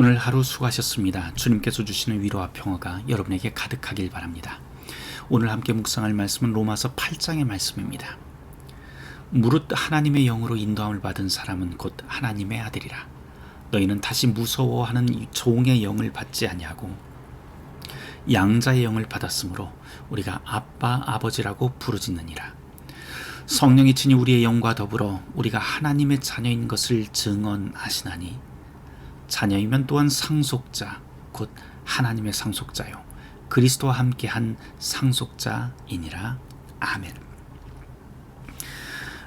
오늘 하루 수고하셨습니다. 주님께서 주시는 위로와 평화가 여러분에게 가득하길 바랍니다. 오늘 함께 묵상할 말씀은 로마서 8장의 말씀입니다. 무릇 하나님의 영으로 인도함을 받은 사람은 곧 하나님의 아들이라. 너희는 다시 무서워하는 종의 영을 받지 아니하고 양자의 영을 받았으므로 우리가 아빠 아버지라고 부르짖느니라. 성령이 친히 우리의 영과 더불어 우리가 하나님의 자녀인 것을 증언하시나니 자녀이면 또한 상속자 곧 하나님의 상속자요 그리스도와 함께 한 상속자이니라 아멘.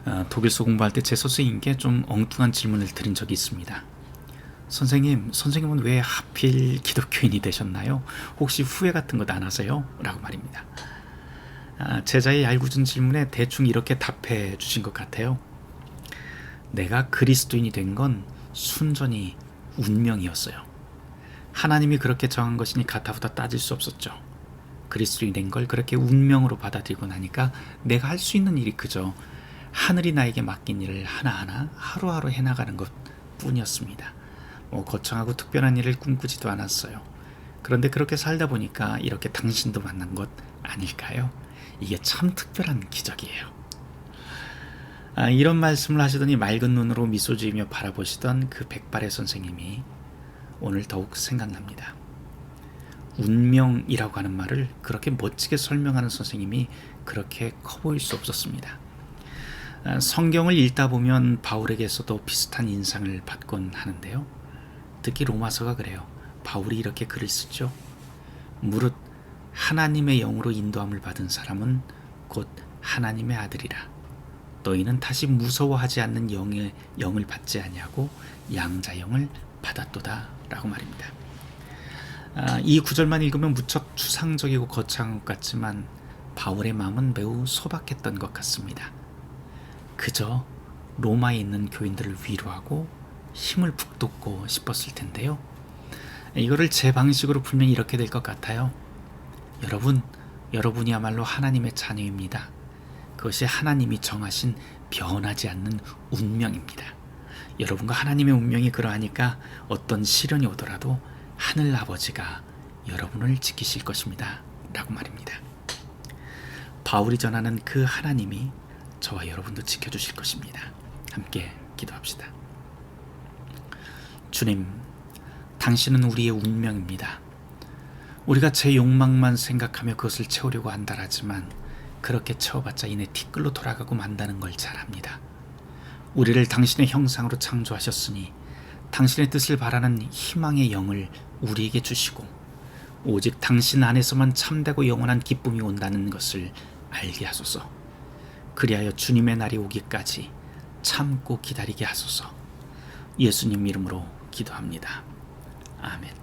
어, 독일서 공부할 때 제 선생님께 좀 엉뚱한 질문을 드린 적이 있습니다. 선생님, 선생님은 왜 하필 기독교인이 되셨나요? 혹시 후회 같은 것 안 하세요? 라고 말입니다. 아, 제자의 얄궂은 질문에 대충 이렇게 답해 주신 것 같아요. 내가 그리스도인이 된 건 순전히 운명이었어요. 하나님이 그렇게 정한 것이니 가타부터 따질 수 없었죠. 그리스도인 된 걸 그렇게 운명으로 받아들이고 나니까 내가 할 수 있는 일이 그저 하늘이 나에게 맡긴 일을 하나하나 하루하루 해나가는 것 뿐이었습니다. 뭐 거창하고 특별한 일을 꿈꾸지도 않았어요. 그런데 그렇게 살다 보니까 이렇게 당신도 만난 것 아닐까요? 이게 참 특별한 기적이에요. 아, 이런 말씀을 하시더니 맑은 눈으로 미소 지으며 바라보시던 그 백발의 선생님이 오늘 더욱 생각납니다. 운명이라고 하는 말을 그렇게 멋지게 설명하는 선생님이 그렇게 커 보일 수 없었습니다. 아, 성경을 읽다 보면 바울에게서도 비슷한 인상을 받곤 하는데요. 특히 로마서가 그래요. 바울이 이렇게 글을 쓰죠. 무릇 하나님의 영으로 인도함을 받은 사람은 곧 하나님의 아들이라. 너희는 다시 무서워하지 않는 영의 영을 받지 아니하고 양자 영을 받았도다라고 말입니다. 아, 이 구절만 읽으면 무척 추상적이고 거창한 것 같지만 바울의 마음은 매우 소박했던 것 같습니다. 그저 로마에 있는 교인들을 위로하고 힘을 북돋고 싶었을 텐데요. 이거를 제 방식으로 풀면 이렇게 될 것 같아요. 여러분, 여러분이야말로 하나님의 자녀입니다. 그것이 하나님이 정하신 변하지 않는 운명입니다. 여러분과 하나님의 운명이 그러하니까 어떤 시련이 오더라도 하늘 아버지가 여러분을 지키실 것입니다. 라고 말입니다. 바울이 전하는 그 하나님이 저와 여러분도 지켜주실 것입니다. 함께 기도합시다. 주님, 당신은 우리의 운명입니다. 우리가 제 욕망만 생각하며 그것을 채우려고 한다라지만 그렇게 채워봤자 이내 티끌로 돌아가고 만다는 걸 잘 압니다. 우리를 당신의 형상으로 창조하셨으니 당신의 뜻을 바라는 희망의 영을 우리에게 주시고 오직 당신 안에서만 참되고 영원한 기쁨이 온다는 것을 알게 하소서. 그리하여 주님의 날이 오기까지 참고 기다리게 하소서. 예수님 이름으로 기도합니다. 아멘.